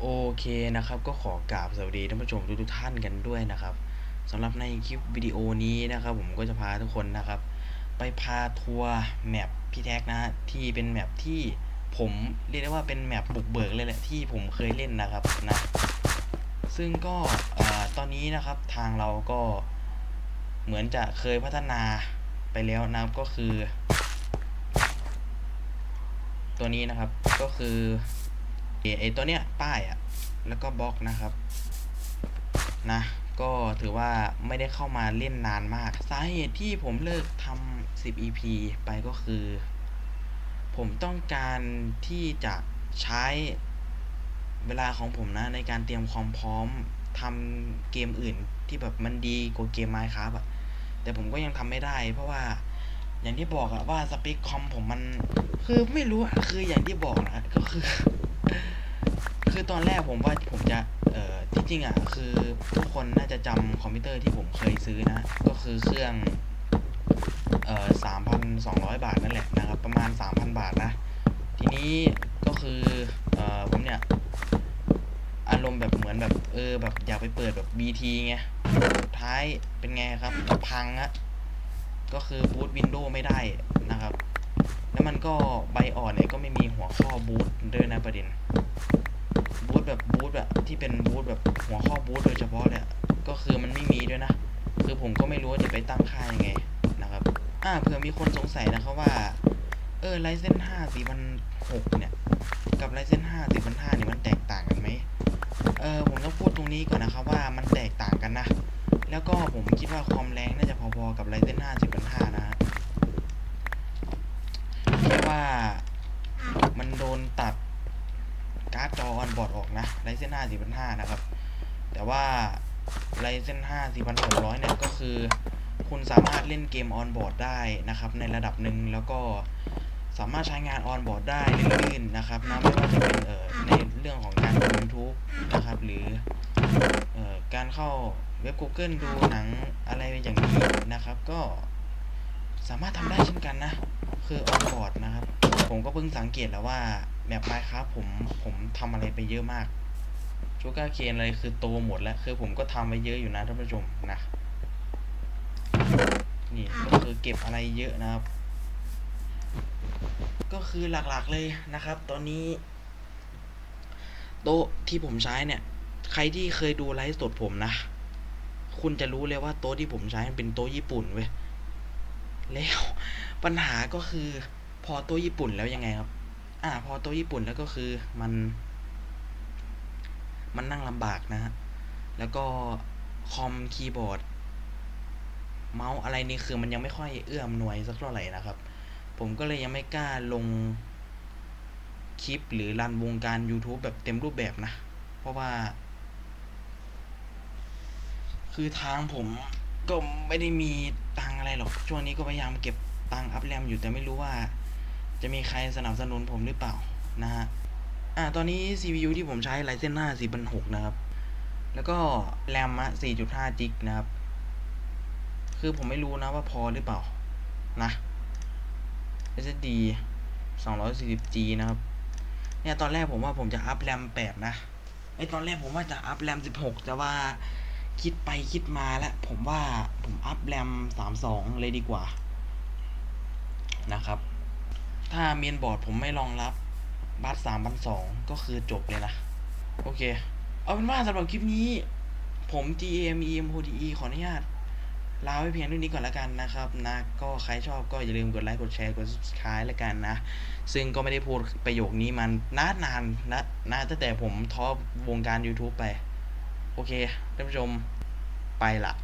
โอเคนะครับ ก็ขอกราบสวัสดีท่านผู้ชมทุกๆท่านกันด้วยนะครับสำหรับในคลิปวิดีโอนี้นะครับ ผมก็จะพาทุกคนนะครับ ไปพาทัวร์แมปพี่แท็กนะที่เป็นแมปที่ผมเรียกได้ว่าเป็นแมปบุกเบิกเลยแหละที่ผมเคยเล่นนะครับนะซึ่งก็ตอนนี้นะครับทางเราก็เหมือนจะเคยพัฒนาไปแล้วนะครับก็คือ ตัวนี้นะครับก็คือ ไอตัวเนี้ยป้ายอะแล้วก็บล็อกนะครับ นะ ก็ถือว่าไม่ได้เข้ามาเล่นนานมาก สาเหตุที่ผมเลิกทำ10 EP ไปก็คือ ผมต้องการที่จะใช้เวลาของผมนะ ในการเตรียมความพร้อมทำเกมอื่นที่แบบมันดีกว่าเกม Minecraft อะแต่ผมก็ยังทำไม่ได้ เพราะว่าอย่างที่บอกอะว่าสเปคคอมผมมันคือไม่รู้อะคืออย่างที่บอกนะก็คือ คือตอนแรกผมว่าผมจะเอ่อที่จริงอะคือทุกคนน่าจะจำคอมพิวเตอร์ที่ผมเคยซื้อนะ ก็คือเครื่องเอ่อสามพันสองร้อยบาทนั่นแหละนะครับ ประมาณสามพันบาทนะ ทีนี้ก็คือเอ่อผมเนี่ย อารมณ์แบบเหมือนแบบเออแบบอยากไปเปิดแบบ BT ไงท้ายเป็นไงครับพังอะก็คือบูตวินโดว์ไม่ได้นะครับ แล้วมันก็ใบอ่อนเนี่ยก็ไม่มีหัวข้อบูตด้วยนะประเด็น แบบบูตแบบที่เป็นบูตแบบหัวข้อบูตโดยเฉพาะเลยอะก็คือมันไม่มีด้วยนะ คือผมก็ไม่รู้ว่าจะไปตั้งค่ายังไงนะครับ อ่าเผื่อมีคนสงสัยนะครับว่า เออไลเซนห้าสี่พันหกเนี่ย กับไลเซนห้าสี่พันห้าเนี่ยมันแตกต่างกันไหมเออผมต้องพูดตรงนี้ก่อนนะครับว่ามันแตกต่างกันนะ แล้วก็ผมคิดว่าความแรงน่าจะพอๆกับไลเซนห้าสี่พันห้านะฮะแค่ว่ามันโดนตัดาออนบอร์ดออกนะไลเซน5 4,500นะครับ แต่ว่าไลเซน5 4,600เนี่ยก็คือ คุณสามารถเล่นเกมออนบอร์ดได้นะครับ ในระดับหนึ่งแล้วก็สามารถใช้งานออนบอร์ดได้ลื่นๆนะครับนะไม่ว่าจะเป็นเอ่อในเรื่องของการดู YouTube นะครับ หรือเอ่อการเข้าเว็บ Google ดูหนังอะไรอย่างนี้นะครับ ก็สามารถทำได้เช่นกันนะ คือออนบอร์ดนะครับ ผมก็เพิ่งสังเกตแล้วว่า แบบ Minecraft ผมผมทำอะไรไปเยอะมากชูการ์เคนอะไรคือโตหมดแล้วคือผมก็ทำไปเยอะอยู่นะท่านผู้ชมนะนี่ก็คือเก็บอะไรเยอะนะครับ ก็คือหลักๆเลยนะครับ ตอนนี้ โต๊ะที่ผมใช้เนี่ย ใครที่เคยดูไลฟ์สดผมนะ คุณจะรู้เลยว่าโต๊ะที่ผมใช้มันเป็นโต๊ะญี่ปุ่นเว้ยแล้วปัญหาก็คือพอโต๊ะญี่ปุ่นแล้วยังไงครับ อ่า พอโต๊ะญี่ปุ่นแล้วก็คือมัน มันนั่งลำบากนะฮะ แล้วก็คอมคีย์บอร์ด เมาส์อะไรนี่คือมันยังไม่ค่อยเอื้อมหน่วยสักเท่าไหร่นะครับ ผมก็เลยยังไม่กล้าลงคลิปหรือรันวงการ YouTube แบบเต็มรูปแบบนะ เพราะว่า คือทางผมก็ไม่ได้มีตังอะไรหรอก ช่วงนี้ก็พยายามเก็บตังอัพแรมอยู่แต่ไม่รู้ว่า จะมีใครสนับสนุนผมหรือเปล่านะฮะ อ่า ตอนนี้ CPU ที่ผมใช้ Ryzen 5 4006 นะครับ แล้วก็แรมอะ4.5 จิกนะครับ คือผมไม่รู้นะว่าพอหรือเปล่า นะ SSD 240G นะครับ เนี่ยตอนแรกผมว่าผมจะอัพแรม 8 นะ ไอตอนแรกผมว่าจะอัพแรม 16 แต่ว่าคิดไปคิดมาแล้ว ผมว่าผมอัพแรม 32 เลยดีกว่านะครับ ถ้าเมนบอร์ดผมไม่รองรับบัส3,200ก็คือจบเลยนะ โอเค เอาเป็นว่าสำหรับคลิปนี้ ผม GM EM ODE ขออนุญาต ลาไว้เพียงเท่านี้ก่อนล้วกันนะครับนะก็ใครชอบก็อย่าลืมกดไลค์กดแชร์กด subscribe ล้วกันนะ ซึ่งก็ไม่ได้พูดประโยคนี้มันนานนานๆนะนะตั้งแต่ผมท็อปวงการ YouTube ไป โอเคท่านผู้ชมไปละ